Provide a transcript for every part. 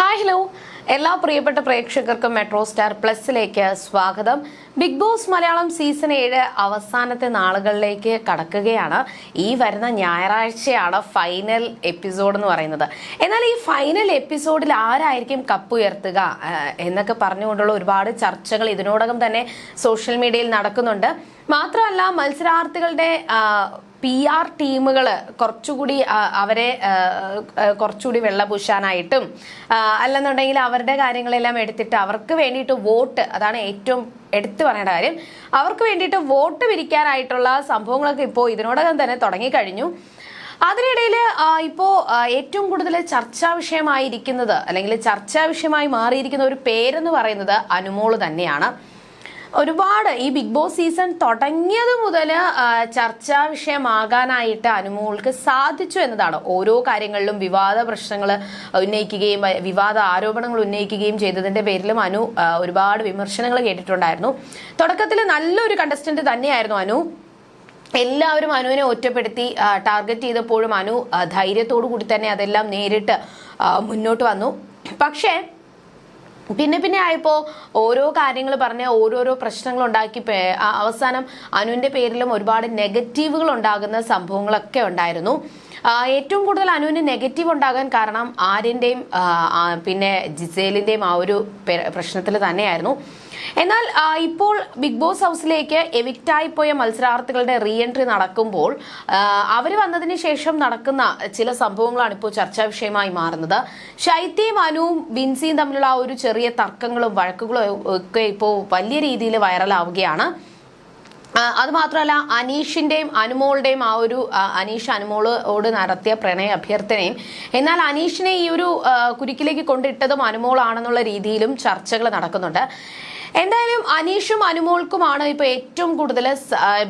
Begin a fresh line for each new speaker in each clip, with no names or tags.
Hi hello എല്ലാ പ്രിയപ്പെട്ട പ്രേക്ഷകർക്കും മെട്രോ സ്റ്റാർ പ്ലസിലേക്ക് സ്വാഗതം. ബിഗ് ബോസ് മലയാളം സീസൺ ഏഴ് അവസാനത്തെ നാളുകളിലേക്ക് കടക്കുകയാണ്. ഈ വരുന്ന ഞായറാഴ്ചയാണ് ഫൈനൽ എപ്പിസോഡ് എന്ന് പറയുന്നത്. എന്നാൽ ഈ ഫൈനൽ എപ്പിസോഡിൽ ആരായിരിക്കും കപ്പ് ഉയർത്തുക എന്നൊക്കെ പറഞ്ഞുകൊണ്ടുള്ള ഒരുപാട് ചർച്ചകൾ ഇതിനോടകം തന്നെ സോഷ്യൽ മീഡിയയിൽ നടക്കുന്നുണ്ട്. മാത്രമല്ല മത്സരാർത്ഥികളുടെ പി ആർ ടീമുകൾ കുറച്ചുകൂടി അവരെ കുറച്ചുകൂടി വെള്ളപൂശാനായിട്ടും അല്ലെന്നുണ്ടെങ്കിൽ അവരുടെ കാര്യങ്ങളെല്ലാം എടുത്തിട്ട് അവർക്ക് വേണ്ടിയിട്ട് വോട്ട് അതാണ് ഏറ്റവും എടുത്തു പറയേണ്ട കാര്യം. അവർക്ക് വേണ്ടിയിട്ട് വോട്ട് പിരിക്കാനായിട്ടുള്ള സംഭവങ്ങളൊക്കെ ഇപ്പോൾ ഇതിനോടകം തന്നെ തുടങ്ങിക്കഴിഞ്ഞു. അതിനിടയിൽ ഇപ്പോൾ ഏറ്റവും കൂടുതൽ ചർച്ചാ വിഷയമായിരിക്കുന്നത് അല്ലെങ്കിൽ ചർച്ചാ വിഷയമായി മാറിയിരിക്കുന്ന ഒരു പേരെന്ന് പറയുന്നത് അനുമോൾ തന്നെയാണ്. ഒരുപാട് ഈ ബിഗ് ബോസ് സീസൺ തുടങ്ങിയത് മുതൽ ചർച്ചാ വിഷയമാകാനായിട്ട് അനുമോൾക്ക് സാധിച്ചു എന്നതാണ്. ഓരോ കാര്യങ്ങളിലും വിവാദ പ്രശ്നങ്ങൾ ഉന്നയിക്കുകയും വിവാദ ആരോപണങ്ങൾ ഉന്നയിക്കുകയും ചെയ്തതിന്റെ പേരിലും അനു ഒരുപാട് വിമർശനങ്ങൾ കേട്ടിട്ടുണ്ടായിരുന്നു. തുടക്കത്തിൽ നല്ലൊരു കണ്ടസ്റ്റന്റ് തന്നെയായിരുന്നു അനു. എല്ലാവരും അനുവിനെ ഒറ്റപ്പെടുത്തി ടാർഗറ്റ് ചെയ്തപ്പോഴും അനു ധൈര്യത്തോടു കൂടി തന്നെ അതെല്ലാം നേരിട്ട് മുന്നോട്ട് വന്നു. പക്ഷേ പിന്നെ പിന്നെ ആയപ്പോൾ ഓരോ കാര്യങ്ങൾ പറഞ്ഞ് ഓരോരോ പ്രശ്നങ്ങൾ ഉണ്ടാക്കി അവസാനം അനുവിന്റെ പേരിലും ഒരുപാട് നെഗറ്റീവുകൾ ഉണ്ടാകുന്ന സംഭവങ്ങളൊക്കെ ഉണ്ടായിരുന്നു. ഏറ്റവും കൂടുതൽ അനുവിന് നെഗറ്റീവ് ഉണ്ടാകാൻ കാരണം ആര്യന്റെയും ആ, ആ, പിന്നെ ജിസേലിന്റെയും ആ ഒരു പ്രശ്നത്തിൽ തന്നെയായിരുന്നു. എന്നാൽ ഇപ്പോൾ ബിഗ് ബോസ് ഹൗസിലേക്ക് എവിക്റ്റായി പോയ മത്സരാർത്ഥികളുടെ റീ എൻട്രി നടക്കുമ്പോൾ അവർ വന്നതിന് ശേഷം നടക്കുന്ന ചില സംഭവങ്ങളാണ് ഇപ്പോൾ ചർച്ചാ വിഷയമായി മാറുന്നത്. ശൈത്യയും അനുവും ബിൻസിയും തമ്മിലുള്ള ആ ഒരു ചെറിയ തർക്കങ്ങളും വഴക്കുകളും ഒക്കെ ഇപ്പോൾ വലിയ രീതിയിൽ വൈറലാവുകയാണ്. അത് മാത്രമല്ല അനീഷിന്റെയും അനുമോളുടെയും ആ ഒരു അനീഷ് അനുമോളോട് നടത്തിയ പ്രണയ അഭ്യർത്ഥനയും എന്നാൽ അനീഷിനെ ഈ ഒരു കുരുക്കിലേക്ക് കൊണ്ടിട്ടതും അനുമോളാണെന്നുള്ള രീതിയിലും ചർച്ചകൾ നടക്കുന്നുണ്ട്. എന്തായാലും അനീഷും അനുമോൾക്കുമാണ് ഇപ്പോൾ ഏറ്റവും കൂടുതൽ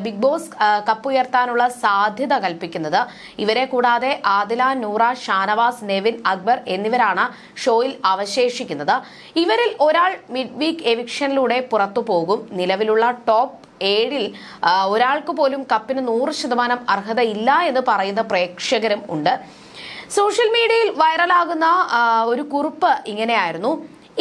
ബിഗ് ബോസ് കപ്പ് ഉയർത്താനുള്ള സാധ്യത കൽപ്പിക്കുന്നത്. ഇവരെ കൂടാതെ ആദില നൂറ ഷാനവാസ് നെവിൻ അക്ബർ എന്നിവരാണ് ഷോയിൽ അവശേഷിക്കുന്നത്. ഇവരിൽ ഒരാൾ മിഡ് വീക്ക് എവിക്ഷനിലൂടെ പുറത്തു പോകും. നിലവിലുള്ള ടോപ്പ് ഏഴിൽ ഒരാൾക്ക് പോലും കപ്പിന് നൂറ് ശതമാനം അർഹതയില്ല എന്ന് പറയുന്ന പ്രേക്ഷകരും ഉണ്ട്. സോഷ്യൽ മീഡിയയിൽ വൈറലാകുന്ന ഒരു കുറിപ്പ് ഇങ്ങനെയായിരുന്നു.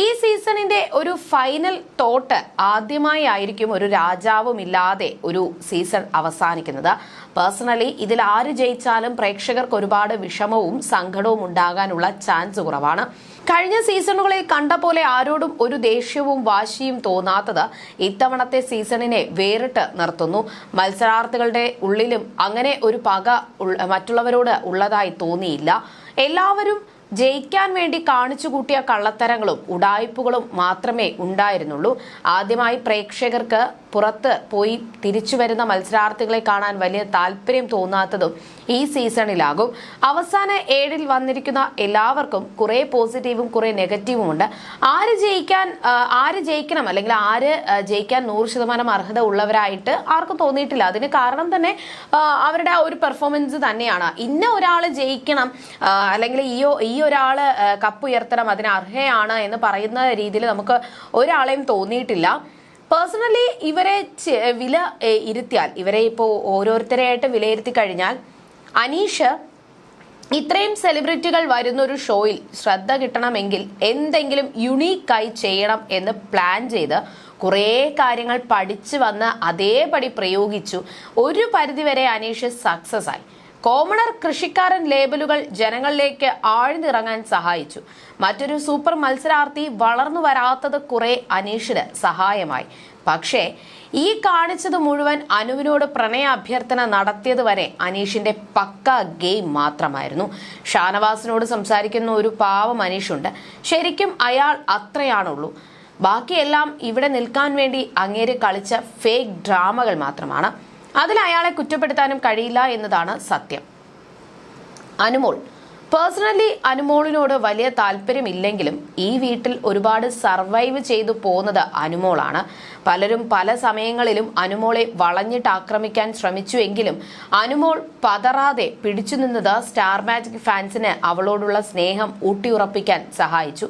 ഈ സീസണിന്റെ ഒരു ഫൈനൽ തോട്ട് ആദ്യമായി ആയിരിക്കും ഒരു രാജാവുമില്ലാതെ ഒരു സീസൺ അവസാനിക്കുന്നത്. പേഴ്സണലി ഇതിൽ ആര് ജയിച്ചാലും പ്രേക്ഷകർക്ക് ഒരുപാട് വിഷമവും സങ്കടവും ഉണ്ടാകാനുള്ള ചാൻസ് കുറവാണ്. കഴിഞ്ഞ സീസണുകളിൽ കണ്ട പോലെ ആരോടും ഒരു ദേഷ്യവും വാശിയും തോന്നാത്തത് ഇത്തവണത്തെ സീസണിനെ വേറിട്ട് നിർത്തുന്നു. മത്സരാർത്ഥികളുടെ ഉള്ളിലും അങ്ങനെ ഒരു പക മറ്റുള്ളവരോട് ഉള്ളതായി തോന്നിയില്ല. എല്ലാവരും ജയിക്കാൻ വേണ്ടി കാണിച്ചു കൂട്ടിയ കള്ളത്തരങ്ങളും ഉടായ്പകളും മാത്രമേ ഉണ്ടായിരുന്നുള്ളൂ. ആദ്യമായി പ്രേക്ഷകർക്ക് പുറത്ത് പോയി തിരിച്ചു വരുന്ന മത്സരാർത്ഥികളെ കാണാൻ വലിയ താല്പര്യം തോന്നാത്തതും ഈ സീസണിലാകും. അവസാന ഏഴിൽ വന്നിരിക്കുന്ന എല്ലാവർക്കും കുറെ പോസിറ്റീവും കുറെ നെഗറ്റീവും ഉണ്ട് ആര് ജയിക്കാൻ ആര് ജയിക്കണം അല്ലെങ്കിൽ ആര് ജയിക്കാൻ നൂറ് ശതമാനം അർഹത ഉള്ളവരായിട്ട് ആർക്കും തോന്നിയിട്ടില്ല. അതിന് കാരണം തന്നെ അവരുടെ ആ ഒരു പെർഫോമൻസ് തന്നെയാണ്. ഇന്ന ഒരാൾ ജയിക്കണം അല്ലെങ്കിൽ ഈ ഒ- ഈ ഒരാൾ കപ്പ് ഉയർത്തണം അതിന് അർഹയാണ് എന്ന് പറയുന്ന രീതിയിൽ നമുക്ക് ഒരാളെയും തോന്നിയിട്ടില്ല. പേഴ്സണലി ഇവരെ വില ഇരുത്തിയാൽ ഇവരെ ഇപ്പോൾ ഓരോരുത്തരെയായിട്ട് വിലയിരുത്തി കഴിഞ്ഞാൽ അനീഷ് ഇത്രയും സെലിബ്രിറ്റികൾ വരുന്ന ഒരു ഷോയിൽ ശ്രദ്ധ കിട്ടണമെങ്കിൽ എന്തെങ്കിലും യുണീക്കായി ചെയ്യണം എന്ന് പ്ലാൻ ചെയ്ത് കുറേ കാര്യങ്ങൾ പഠിച്ചു വന്ന് അതേപടി പ്രയോഗിച്ചു. ഒരു പരിധിവരെ അനീഷ് സക്സസ് ആയി. കോമണർ കൃഷിക്കാരൻ ലേബലുകൾ ജനങ്ങളിലേക്ക് ആഴ്ന്നിറങ്ങാൻ സഹായിച്ചു. മറ്റൊരു സൂപ്പർ മത്സരാർത്ഥി വളർന്നു വരാത്തത് കുറെ അനീഷിന് സഹായമായി. പക്ഷേ ഈ കാണിച്ചത് മുഴുവൻ അനുവിനോട് പ്രണയ അഭ്യർത്ഥന നടത്തിയത് വരെ അനീഷിന്റെ പക്ക ഗെയിം മാത്രമായിരുന്നു. ഷാനവാസിനോട് സംസാരിക്കുന്ന ഒരു പാവം അനീഷുണ്ട്. ശരിക്കും അയാൾ അത്രയാണുള്ളൂ. ബാക്കിയെല്ലാം ഇവിടെ നിൽക്കാൻ വേണ്ടി അങ്ങേര് കളിച്ച ഫേക്ക് ഡ്രാമകൾ മാത്രമാണ്. അതിൽ അയാളെ കുറ്റപ്പെടുത്താനും കഴിയില്ല എന്നതാണ് സത്യം. അനുമോൾ പേഴ്സണലി അനുമോളിനോട് വലിയ താല്പര്യമില്ലെങ്കിലും ഈ വീട്ടിൽ ഒരുപാട് സർവൈവ് ചെയ്തു പോകുന്നത് അനുമോളാണ്. പലരും പല സമയങ്ങളിലും അനുമോളെ വളഞ്ഞിട്ട് ആക്രമിക്കാൻ ശ്രമിച്ചുവെങ്കിലും അനുമോൾ പതറാതെ പിടിച്ചു നിന്നത് സ്റ്റാർ മാജിക് ഫാൻസിന് അവളോടുള്ള സ്നേഹം ഊട്ടിയുറപ്പിക്കാൻ സഹായിച്ചു.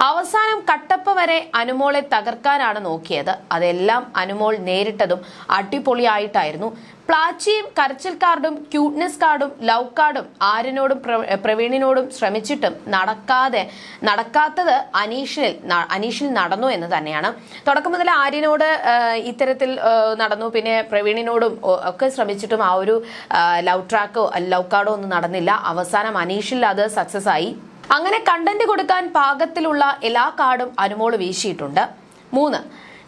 അവസാനം കട്ടപ്പ വരെ അനുമോളെ തകർക്കാനാണ് നോക്കിയത്. അതെല്ലാം അനുമോൾ നേരിട്ടതും അടിപൊളിയായിട്ടായിരുന്നു. പ്ലാച്ചിയും കരച്ചിൽ കാർഡും ക്യൂട്ട്നെസ് കാർഡും ലവ് കാർഡും ആര്യനോടും പ്ര- പ്രവീണിനോടും ശ്രമിച്ചിട്ടും നടക്കാതെ നടക്കാത്തത് അനീഷിൽ ന- അനീഷിൽ നടന്നു എന്ന് തന്നെയാണ്. തുടക്കം മുതൽ ആര്യനോട് ഇത്തരത്തിൽ നടന്നു. പിന്നെ പ്രവീണിനോടും ഒക്കെ ശ്രമിച്ചിട്ടും ആ ഒരു ലവ് ട്രാക്കോ ലവ് കാർഡോ ഒന്നും നടന്നില്ല. അവസാനം അനീഷിൽ അത് സക്സസ് ആയി. അങ്ങനെ കണ്ടന്റ് കൊടുക്കാൻ പാകത്തിലുള്ള എല്ലാ കാർഡും അനുമോൾ വീശിയിട്ടുണ്ട്. മൂന്ന്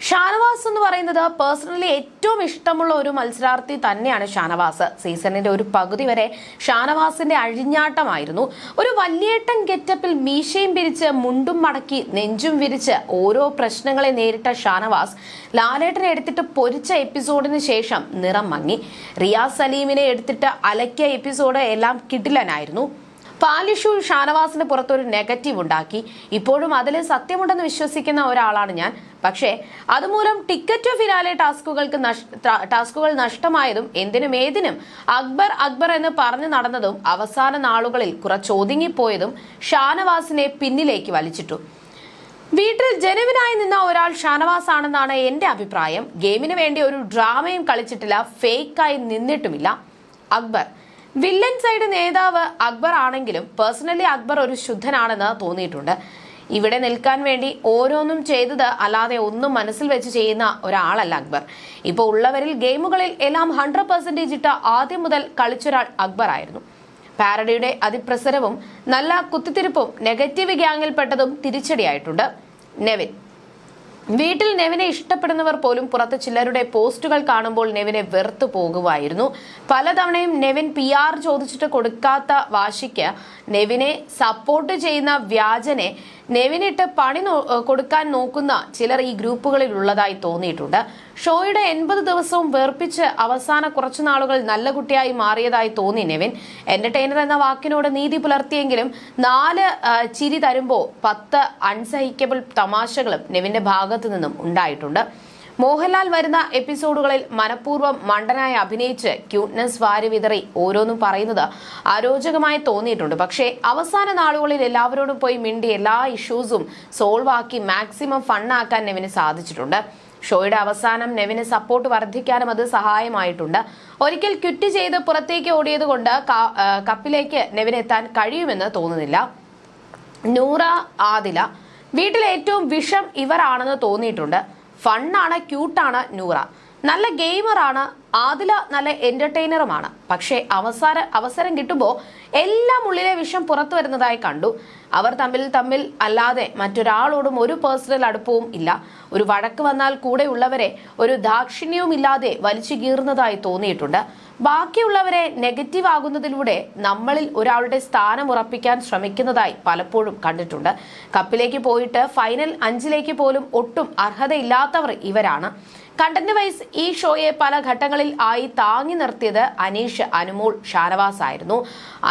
ഷാനവാസ് എന്ന് പറയുന്നത് പേഴ്സണലി ഏറ്റവും ഇഷ്ടമുള്ള ഒരു മത്സരാർത്ഥി തന്നെയാണ് ഷാനവാസ്. സീസണിന്റെ ഒരു പകുതി വരെ ഷാനവാസിന്റെ അഴിഞ്ഞാട്ടമായിരുന്നു. ഒരു വല്യേട്ടൻ ഗെറ്റപ്പിൽ മീശയും പിരിച്ച് മുണ്ടും മടക്കി നെഞ്ചും വിരിച്ച് ഓരോ പ്രശ്നങ്ങളെ നേരിട്ട ഷാനവാസ് ലാലേട്ടനെ എടുത്തിട്ട് പൊരിച്ച എപ്പിസോഡിന് ശേഷം നിറം മങ്ങി. റിയാസ് സലീമിനെ എടുത്തിട്ട് അലക്കിയ എപ്പിസോഡ് എല്ലാം കിടിലനായിരുന്നു. പാലിഷു ഷാനവാസിന് പുറത്തൊരു നെഗറ്റീവ് ഉണ്ടാക്കി. ഇപ്പോഴും അതിൽ സത്യമുണ്ടെന്ന് വിശ്വസിക്കുന്ന ഒരാളാണ് ഞാൻ. പക്ഷേ അതുമൂലം ടിക്കറ്റ് ഫിനാലെ ടാസ്കുകൾക്ക് ടാസ്കുകൾ നഷ്ടമായതും എന്തിനും ഏതിനും അക്ബർ അക്ബർ എന്ന് പറഞ്ഞു നടന്നതും അവസാന നാളുകളിൽ കുറച്ചൊതുങ്ങിപ്പോയതും ഷാനവാസിനെ പിന്നിലേക്ക് വലിച്ചിട്ടു. വീട്ടിൽ ജനുവിനായി നിന്ന ഒരാൾ ഷാനവാസ് ആണെന്നാണ് എന്റെ അഭിപ്രായം. ഗെയിമിന് വേണ്ടി ഒരു ഡ്രാമയും കളിച്ചിട്ടില്ല ഫേക്കായി നിന്നിട്ടുമില്ല. അക്ബർ വില്ലൻ സൈഡ് നേതാവ് അക്ബർ ആണെങ്കിലും പേഴ്സണലി അക്ബർ ഒരു ശുദ്ധനാണെന്ന് തോന്നിയിട്ടുണ്ട്. ഇവിടെ നിൽക്കാൻ വേണ്ടി ഓരോന്നും ചെയ്തത് അല്ലാതെ ഒന്നും മനസ്സിൽ വെച്ച് ചെയ്യുന്ന ഒരാളല്ല അക്ബർ. ഇപ്പോൾ ഉള്ളവരിൽ ഗെയിമുകളിൽ എല്ലാം ഹൺഡ്രഡ് പെർസെന്റേജ് ഇട്ട ആദ്യം മുതൽ കളിച്ചൊരാൾ അക്ബർ ആയിരുന്നു. പാരഡിയുടെ അതിപ്രസരവും നല്ല കുത്തിത്തിരിപ്പും നെഗറ്റീവ് ഗ്യാങ്ങിൽപ്പെട്ടതും തിരിച്ചടിയായിട്ടുണ്ട്. നെവിൻ. വീട്ടിൽ നെവിനെ ഇഷ്ടപ്പെടുന്നവർ പോലും പുറത്ത് ചിലരുടെ പോസ്റ്റുകൾ കാണുമ്പോൾ നെവിനെ വെറുത്തു പോകുമായിരുന്നു. പലതവണയും നെവിൻ പി ആർ ചോദിച്ചിട്ട് കൊടുക്കാത്ത വാശിക്ക് നെവിനെ സപ്പോർട്ട് ചെയ്യുന്ന വ്യാജനെ നെവിനിട്ട് പണി കൊടുക്കാൻ നോക്കുന്ന ചിലർ ഈ ഗ്രൂപ്പുകളിൽ ഉള്ളതായി തോന്നിയിട്ടുണ്ട്. ഷോയുടെ എൺപത് ദിവസവും വേർപ്പിച്ച് അവസാന കുറച്ചു നാളുകൾ നല്ല കുട്ടിയായി മാറിയതായി തോന്നി നെവിൻ. എന്റർടൈനർ എന്ന വാക്കിനോട് നീതി പുലർത്തിയെങ്കിലും നാല് ചിരി തരുമ്പോ പത്ത് അൺസഹിക്കബിൾ തമാശകളും നെവിന്റെ ഭാഗത്തു നിന്നും ഉണ്ടായിട്ടുണ്ട്. മോഹൻലാൽ വരുന്ന എപ്പിസോഡുകളിൽ മനഃപൂർവം മണ്ടനായി അഭിനയിച്ച് ക്യൂട്ട്നെസ് വാരി വിതറി ഓരോന്നും പറയുന്നത് അരോചകമായി തോന്നിയിട്ടുണ്ട്. പക്ഷേ അവസാന നാളുകളിൽ എല്ലാവരോടും പോയി മിണ്ടി എല്ലാ ഇഷ്യൂസും സോൾവ് ആക്കി മാക്സിമം ഫണ്ണാക്കാൻ നെവിന് സാധിച്ചിട്ടുണ്ട്. ഷോയുടെ അവസാനം നെവിന് സപ്പോർട്ട് വർദ്ധിക്കാനും അത് സഹായമായിട്ടുണ്ട്. ഒരിക്കൽ ക്വിറ്റ് ചെയ്ത് പുറത്തേക്ക് ഓടിയത് കൊണ്ട് കപ്പിലേക്ക് നെവിനെത്താൻ കഴിയുമെന്ന് തോന്നുന്നില്ല. നൂറ ആദില വീട്ടിൽ ഏറ്റവും വിഷം ഇവരാണെന്ന് തോന്നിയിട്ടുണ്ട്. ഫണ്ണാണ് ക്യൂട്ടാണ് നൂറ. നല്ല ഗെയിമറാണ് ആദില നല്ല എന്റർടൈനറുമാണ് പക്ഷേ അവസാന അവസരം കിട്ടുമ്പോൾ എല്ലാം ഉള്ളിലെ വിഷം പുറത്തു വരുന്നതായി കണ്ടു. അവർ തമ്മിൽ തമ്മിൽ അല്ലാതെ മറ്റൊരാളോടും ഒരു പേഴ്സണൽ അടുപ്പവും ഇല്ല. ഒരു വഴക്ക് വന്നാൽ കൂടെയുള്ളവരെ ഒരു ദാക്ഷിണ്യവും ഇല്ലാതെ വലിച്ചു കീറുന്നതായി തോന്നിയിട്ടുണ്ട്. ബാക്കിയുള്ളവരെ നെഗറ്റീവ് ആകുന്നതിലൂടെ നമ്മളിൽ ഒരാളുടെ സ്ഥാനം ഉറപ്പിക്കാൻ ശ്രമിക്കുന്നതായി പലപ്പോഴും കണ്ടിട്ടുണ്ട്. കപ്പിലേക്ക് പോയിട്ട് ഫൈനൽ അഞ്ചിലേക്ക് പോലും ഒട്ടും അർഹതയില്ലാത്തവർ ഇവരാണ്. കണ്ടന്റ് വൈസ് ഈ ഷോയെ പല ഘട്ടങ്ങളിൽ ആയി താങ്ങി നിർത്തിയത് അനീഷ് അനുമോൾ ഷാനവാസ് ആയിരുന്നു.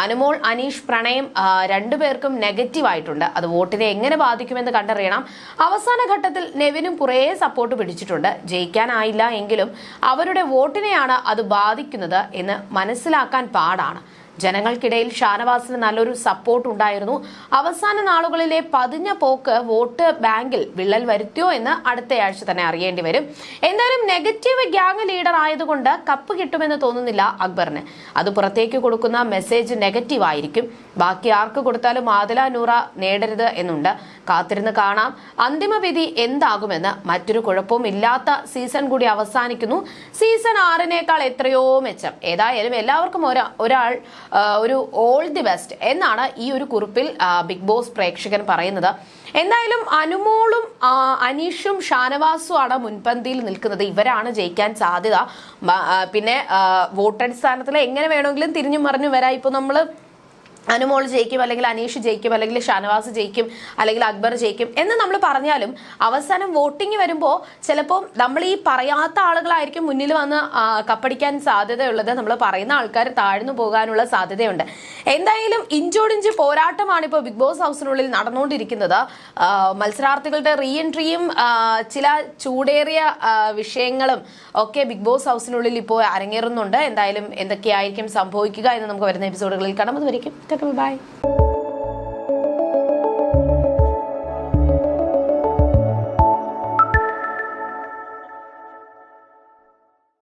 അനുമോൾ അനീഷ് പ്രണയം രണ്ടുപേർക്കും നെഗറ്റീവ് ആയിട്ടുണ്ട്. അത് വോട്ടിനെ എങ്ങനെ ബാധിക്കുമെന്ന് കണ്ടറിയണം. അവസാന ഘട്ടത്തിൽ നെവിനും കുറേ സപ്പോർട്ട് പിടിച്ചിട്ടുണ്ട്. ജയിക്കാനായില്ല എങ്കിലും അവരുടെ വോട്ടിനെയാണ് അത് ബാധിക്കുന്നത് എന്ന് മനസ്സിലാക്കാൻ പാടാണ്. ജനങ്ങൾക്കിടയിൽ ഷാനവാസിന് നല്ലൊരു സപ്പോർട്ട് ഉണ്ടായിരുന്നു. അവസാന നാളുകളിലെ പതിഞ്ഞ പോക്ക് വോട്ട് ബാങ്കിൽ വിള്ളൽ വരുത്തിയോ എന്ന് അടുത്തയാഴ്ച തന്നെ അറിയേണ്ടി വരും. എന്തായാലും നെഗറ്റീവ് ഗ്യാങ് ലീഡർ ആയതുകൊണ്ട് കപ്പ് കിട്ടുമെന്ന് തോന്നുന്നില്ല അക്ബറിന്. അത് പുറത്തേക്ക് കൊടുക്കുന്ന മെസ്സേജ് നെഗറ്റീവ് ആയിരിക്കും. ബാക്കി ആർക്ക് കൊടുത്താലും ആദില നൂറ നേടരുത് എന്നുണ്ട്. കാത്തിരുന്ന് കാണാം. അന്തിമ വിധി എന്താകുമെന്ന് മറ്റൊരു കുഴപ്പവും ഇല്ലാത്ത സീസൺ കൂടി അവസാനിക്കുന്നു. സീസൺ ആറിനേക്കാൾ എത്രയോ മെച്ചം. ഏതായാലും എല്ലാവർക്കും ഒരാൾ ഒരു ഓൾ ദി ബെസ്റ്റ് എന്നാണ് ഈ ഒരു കുറിപ്പിൽ ബിഗ് ബോസ് പ്രേക്ഷകൻ പറയുന്നത്. എന്തായാലും അനുമോളും അനീഷും ഷാനവാസും ആണ് മുൻപന്തിയിൽ നിൽക്കുന്നത്. ഇവരാണ് ജയിക്കാൻ സാധ്യത. പിന്നെ വോട്ടടിസ്ഥാനത്തിൽ എങ്ങനെ വേണമെങ്കിലും തിരിഞ്ഞു മറിഞ്ഞു വരാം. ഇപ്പൊ നമ്മൾ അനുമോൾ ജയിക്കും അല്ലെങ്കിൽ അനീഷ് ജയിക്കും അല്ലെങ്കിൽ ഷാനവാസ് ജയിക്കും അല്ലെങ്കിൽ അക്ബർ ജയിക്കും എന്ന് നമ്മൾ പറഞ്ഞാലും അവസാനം വോട്ടിംഗ് വരുമ്പോൾ ചിലപ്പോൾ നമ്മൾ ഈ പറയാത്ത ആളുകളായിരിക്കും മുന്നിൽ വന്ന് കപ്പടിക്കാൻ സാധ്യതയുള്ളത്. നമ്മൾ പറയുന്ന ആൾക്കാർ താഴ്ന്നു പോകാനുള്ള സാധ്യതയുണ്ട്. എന്തായാലും ഇഞ്ചോടിഞ്ച് പോരാട്ടമാണ് ഇപ്പോൾ ബിഗ് ബോസ് ഹൗസിനുള്ളിൽ നടന്നുകൊണ്ടിരിക്കുന്നത്. മത്സരാർത്ഥികളുടെ റീ എൻട്രിയും ചില ചൂടേറിയ വിഷയങ്ങളും ഒക്കെ ബിഗ് ബോസ് ഹൗസിനുള്ളിൽ ഇപ്പോൾ അരങ്ങേറുന്നുണ്ട്. എന്തായാലും എന്തൊക്കെയായിരിക്കും സംഭവിക്കുക എന്ന് നമുക്ക് വരുന്ന എപ്പിസോഡുകളിൽ കാണാം. അതുവരെയും Take care, bye.